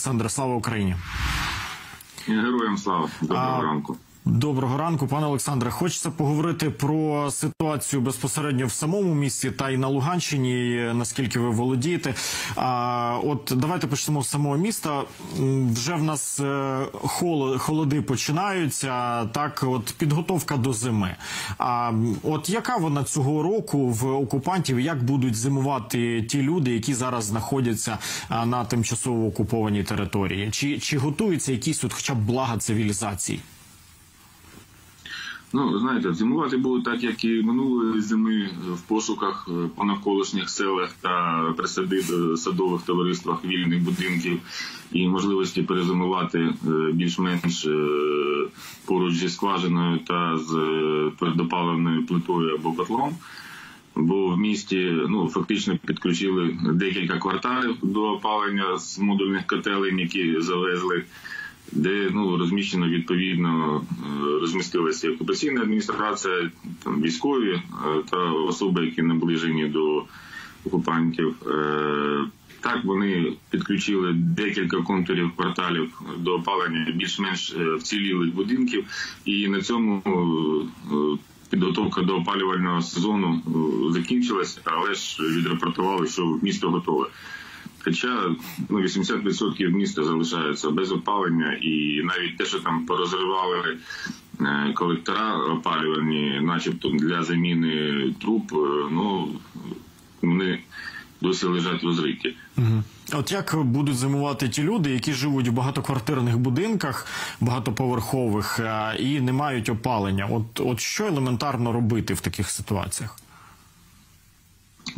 Олександре, слава Україні. Героям слава доброго А, ранку. Доброго ранку, пане Олександре. Хочеться поговорити про ситуацію безпосередньо в самому місті та й на Луганщині, наскільки ви володієте. А от давайте почнемо з самого міста. Вже в нас е, холоди починаються. Так, от підготовка до зими. А от яка вона цього року в окупантів? Як будуть зимувати ті люди, які зараз знаходяться на тимчасово окупованій території? Чи, чи готуються якісь от хоча б блага цивілізації? Ну знаєте, зимувати будуть так, як і минулої зими в пошуках е, по навколишніх селах та присадиб- садових товариствах вільних будинків і можливості перезимувати е, більш-менш е, поруч зі скважиною та з твердопаливною плитою або котлом. Бо в місті ну фактично підключили декілька кварталів до опалення з модульних котелень, які завезли, де ну розміщено відповідно е, розмістилася окупаційна адміністрація, там військові е, та особи, які наближені до окупантів. Е, Так, вони підключили декілька контурів кварталів до опалення більш-менш вцілілих будинків, і на цьому підготовка до опалювального сезону закінчилась, але ж відрапортували, що місто готове. Хоча ну, 80% міста залишається без опалення, і навіть те, що там порозривали е, колектора опалювальні, начебто для заміни труб, е, ну вони досі лежать розриті. Мгм. От як будуть зимувати ті люди, які живуть в багатоквартирних будинках, багатоповерхових і не мають опалення? От, от що елементарно робити в таких ситуаціях?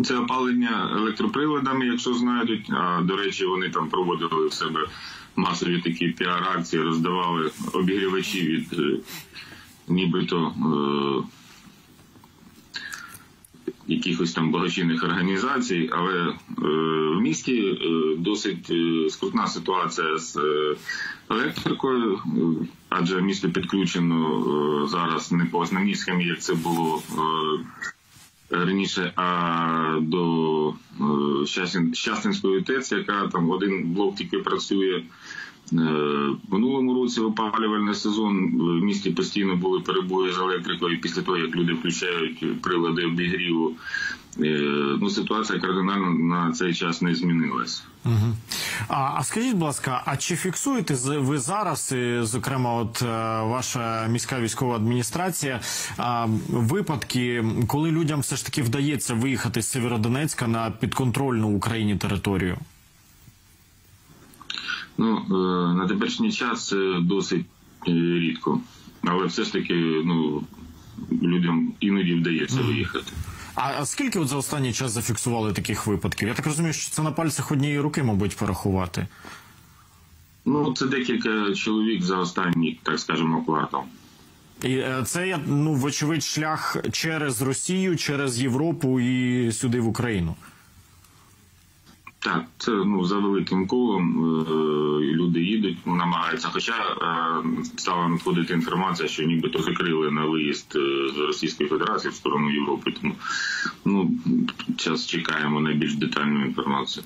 Це опалення електроприладами, якщо знайдуть. А до речі, вони там проводили в себе масові такі піар-акції, роздавали обігрівачі від е, нібито е, якихось там благочинних організацій, але е, в місті е, досить е, скрутна ситуація з е, електрикою, адже місто підключено е, зараз не по основній схемі, як це було. Е, раніше, а до е, Щастин- Щастинської ТЕЦ, яка там один блок тільки працює. Е, минулому році опалювальний сезон в місті постійно були перебої з електрикою після того, як люди включають прилади обігріву. Е, Ну, ситуація кардинально на цей час не змінилась. Угу. А, а скажіть, будь ласка, а чи фіксуєте ви зараз, зокрема, от е, ваша міська військова адміністрація, випадки, коли людям все ж таки вдається виїхати з Сєвєродонецька на підконтрольну Україні територію? Ну, е, на теперішній час досить е, рідко. Але все ж таки, ну, людям іноді вдається виїхати. А, а скільки от за останній час зафіксували таких випадків? Я так розумію, що це на пальцях однієї руки, мабуть, порахувати. Ну, це декілька чоловік за останній, так скажемо, квартал. І е, це я, ну, вочевидь, шлях через Росію, через Європу і сюди в Україну. Так, це ну за великим колом е, люди їдуть, намагаються. Хоча е, стала надходити інформація, що нібито закрили на виїзд е, з Російської Федерації в сторону Європи. Тому ну час чекаємо на більш детальну інформацію.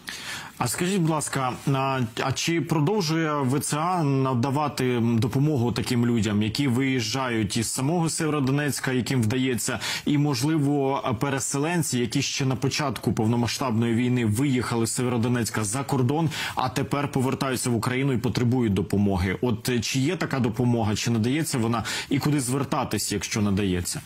А скажіть, будь ласка, а, чи продовжує ВЦА надавати допомогу таким людям, які виїжджають із самого Северодонецька, яким вдається, і можливо переселенці, які ще на початку повномасштабної війни виїхали з Северодонецька за кордон, а тепер повертаються в Україну і потребують допомоги? От е, чи є така допомога, чи надається вона, і куди звертатися, якщо надається?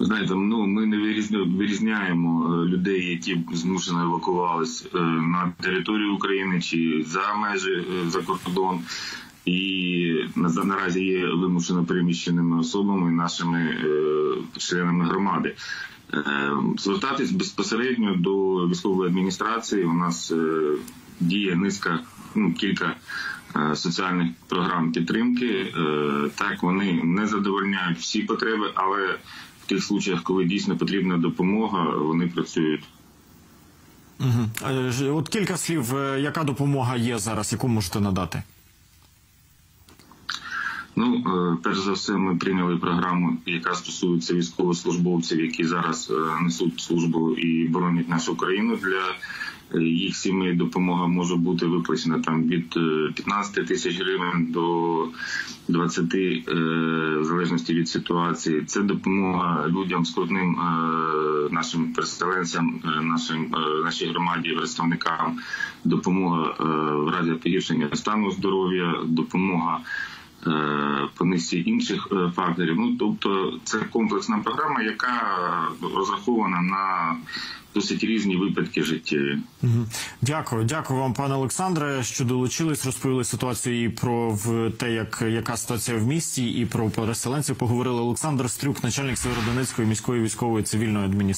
Знаєте, ну ми не вирізня- вирізняємо е, людей, які змушено евакувались е, на територію України чи за межі е, за кордон. І наразі є вимушено переміщеними особами, нашими е, членами громади. Е, Звертатись безпосередньо до військової адміністрації. У нас е, діє низка, ну кілька соціальних програм підтримки. Так вони не задовольняють всі потреби, але тих случаях, коли дійсно потрібна допомога, вони працюють. Угу. От кілька слів, е, яка допомога є зараз, яку можете надати? Ну, е, перш за все, ми прийняли програму, яка стосується військовослужбовців, які зараз е, несуть службу і боронять нашу країну для їх сімей допомога може бути виплачена там від е, 15 тисяч гривень до 20, е, в залежності від ситуації. Це допомога людям скрутним е, нашим переселенцям, е, нашим е, нашій громаді, представникам, допомога е, в разі погіршення стану здоров'я, допомога. Е, По інших е, факторів. Ну тобто, це комплексна програма, яка розрахована на досить різні випадки життєві. Дякую, дякую вам, пане Олександре, що долучились, розповіли ситуацію і про те, як яка ситуація в місті, і про переселенців. Поговорили Олександр Стрюк, начальник Северодонецької міської військової цивільної адміністрації.